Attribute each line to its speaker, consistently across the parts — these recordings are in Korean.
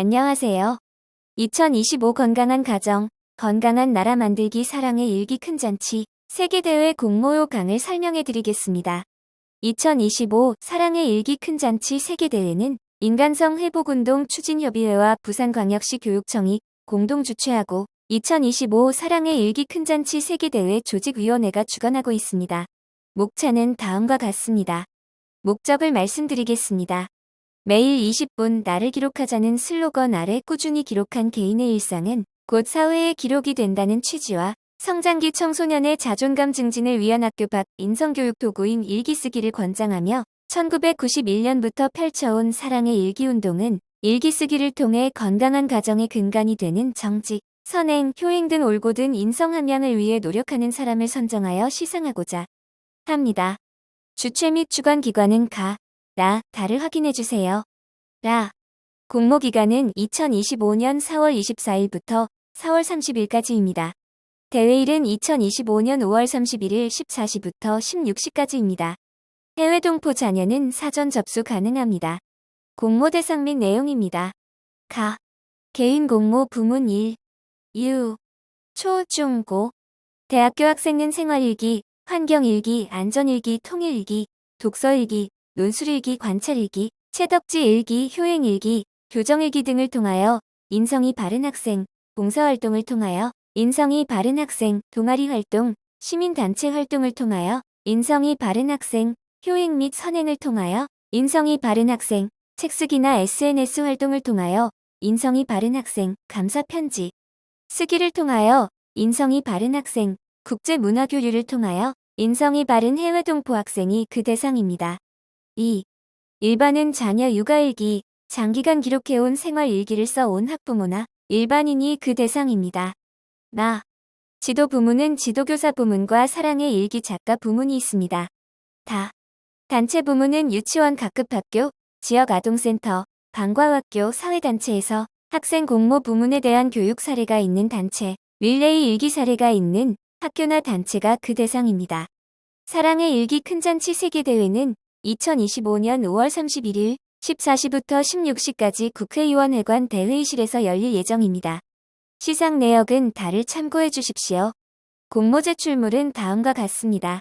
Speaker 1: 안녕하세요. 2025 건강한 가정, 건강한 나라 만들기 사랑의 일기 큰 잔치, 세계대회 공모요 강을 설명해 드리겠습니다. 2025 사랑의 일기 큰 잔치 세계대회는 인간성 회복운동 추진협의회와 부산광역시 교육청이 공동 주최하고 2025 사랑의 일기 큰 잔치 세계대회 조직위원회가 주관하고 있습니다. 목차는 다음과 같습니다. 목적을 말씀드리겠습니다. 매일 20분 나를 기록하자는 슬로건 아래 꾸준히 기록한 개인의 일상은 곧 사회의 기록이 된다는 취지와 성장기 청소년의 자존감 증진을 위한 학교 밖 인성교육 도구인 일기 쓰기를 권장하며 1991년부터 펼쳐온 사랑의 일기 운동은 일기 쓰기를 통해 건강한 가정의 근간이 되는 정직, 선행, 효행 등 올곧은 인성 함양을 위해 노력하는 사람을 선정하여 시상하고자 합니다. 주최 및 주관 기관은 가, 라, 다를 확인해 주세요. 라. 공모 기간은 2025년 4월 24일부터 4월 30일까지입니다. 대회일은 2025년 5월 31일 14시부터 16시까지입니다. 해외 동포 자녀는 사전 접수 가능합니다. 공모 대상 및 내용입니다. 가. 개인 공모 부문 1. 유. 초, 중, 고. 대학교 학생은 생활일기, 환경일기, 안전일기, 통일일기, 독서일기, 논술일기, 관찰일기, 채덕지일기, 효행일기, 교정일기 등을 통하여 인성이 바른 학생, 봉사활동을 통하여 인성이 바른 학생, 동아리 활동, 시민단체 활동을 통하여 인성이 바른 학생, 효행 및 선행을 통하여 인성이 바른 학생, 책쓰기나 SNS 활동을 통하여 인성이 바른 학생, 감사 편지, 쓰기를 통하여 인성이 바른 학생, 국제 문화 교류를 통하여 인성이 바른 해외 동포 학생이 그 대상입니다. 2. 일반은 자녀 육아일기, 장기간 기록해온 생활일기를 써온 학부모나 일반인이 그 대상입니다. 나. 지도 부문은 지도교사 부문과 사랑의 일기 작가 부문이 있습니다. 다. 단체 부문은 유치원 각급 학교, 지역 아동센터, 방과학교 사회단체에서 학생 공모 부문에 대한 교육 사례가 있는 단체, 릴레이 일기 사례가 있는 학교나 단체가 그 대상입니다. 사랑의 일기 큰잔치 세계대회는 2025년 5월 31일 14시부터 16시까지 국회의원 회관 대회의실에서 열릴 예정입니다. 시상 내역은 다를 참고해 주십시오. 공모 제출물은 다음과 같습니다.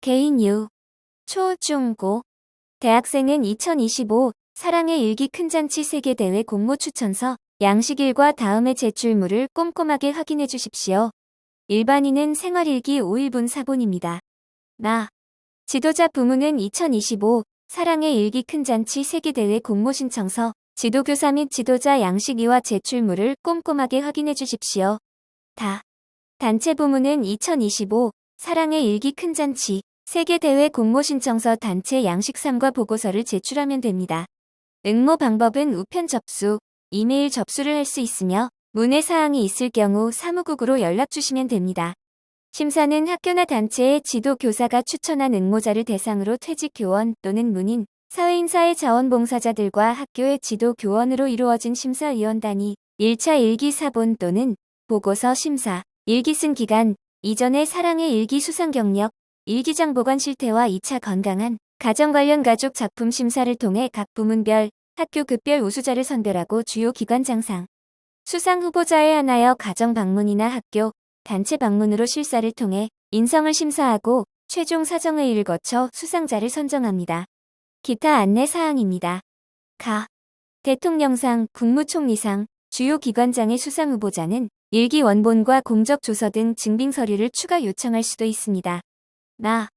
Speaker 1: 개인 유, 초, 중, 고. 대학생은 2025 사랑의 일기 큰잔치 세계대회 공모 추천서 양식일과 다음의 제출물을 꼼꼼하게 확인해 주십시오. 일반인은 생활일기 5일분 사본입니다. 나. 지도자 부문은 2025 사랑의 일기 큰 잔치 세계대회 공모 신청서 지도교사 및 지도자 양식이와 제출물을 꼼꼼하게 확인해 주십시오. 다. 단체 부문은 2025 사랑의 일기 큰 잔치 세계대회 공모 신청서 단체 양식삼과 보고서를 제출하면 됩니다. 응모 방법은 우편 접수, 이메일 접수를 할 수 있으며 문의 사항이 있을 경우 사무국으로 연락 주시면 됩니다. 심사는 학교나 단체의 지도 교사가 추천한 응모자를 대상으로 퇴직 교원 또는 문인, 사회인사회 자원봉사자들과 학교의 지도 교원으로 이루어진 심사위원단이 1차 일기 사본 또는 보고서 심사, 일기 쓴 기간, 이전의 사랑의 일기 수상 경력, 일기장 보관 실태와 2차 건강한 가정 관련 가족 작품 심사를 통해 각 부문별, 학교 급별 우수자를 선별하고 주요 기관 장상, 수상 후보자에 한하여 가정 방문이나 학교, 단체 방문으로 실사를 통해 인성을 심사하고 최종 사정회의를 거쳐 수상자를 선정합니다. 기타 안내 사항입니다. 가. 대통령상, 국무총리상, 주요 기관장의 수상 후보자는 일기 원본과 공적 조서 등 증빙 서류를 추가 요청할 수도 있습니다. 나.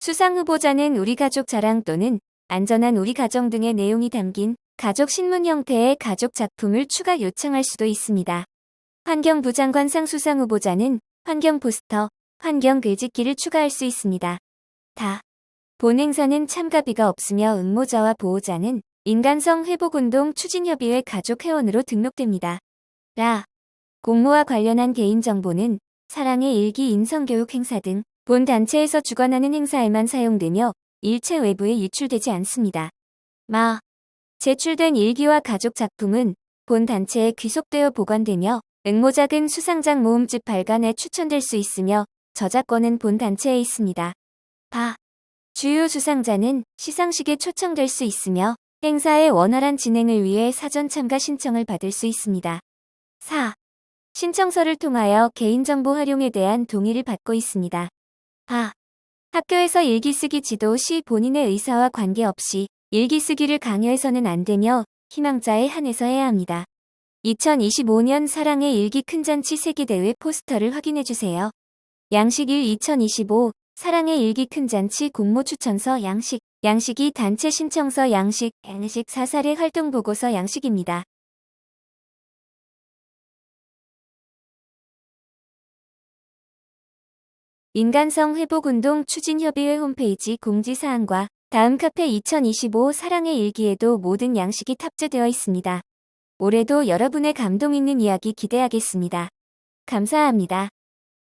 Speaker 1: 수상 후보자는 우리 가족 자랑 또는 안전한 우리 가정 등의 내용이 담긴 가족 신문 형태의 가족 작품을 추가 요청할 수도 있습니다. 환경부 장관 상 수상 후보자는 환경 포스터, 환경 글짓기를 추가할 수 있습니다. 다. 본 행사는 참가비가 없으며 응모자와 보호자는 인간성 회복운동 추진협의회 가족 회원으로 등록됩니다. 라. 공모와 관련한 개인정보는 사랑의 일기 인성교육 행사 등 본 단체에서 주관하는 행사에만 사용되며 일체 외부에 유출되지 않습니다. 마. 제출된 일기와 가족 작품은 본 단체에 귀속되어 보관되며 응모작은 수상작 모음집 발간에 추천될 수 있으며 저작권은 본 단체에 있습니다. 바. 주요 수상자는 시상식에 초청될 수 있으며 행사의 원활한 진행을 위해 사전 참가 신청을 받을 수 있습니다. 4. 신청서를 통하여 개인정보 활용에 대한 동의를 받고 있습니다. 아. 학교에서 일기 쓰기 지도 시 본인의 의사와 관계없이 일기 쓰기를 강요해서는 안 되며 희망자에 한해서 해야 합니다. 2025년 사랑의 일기 큰잔치 세계대회 포스터를 확인해주세요. 양식일 2025 사랑의 일기 큰잔치 공모 추천서 양식 양식이 단체 신청서 양식 양식 사살의 활동 보고서 양식입니다. 인간성 회복운동 추진협의회 홈페이지 공지사항과 다음 카페 2025 사랑의 일기에도 모든 양식이 탑재되어 있습니다. 올해도 여러분의 감동 있는 이야기 기대하겠습니다. 감사합니다.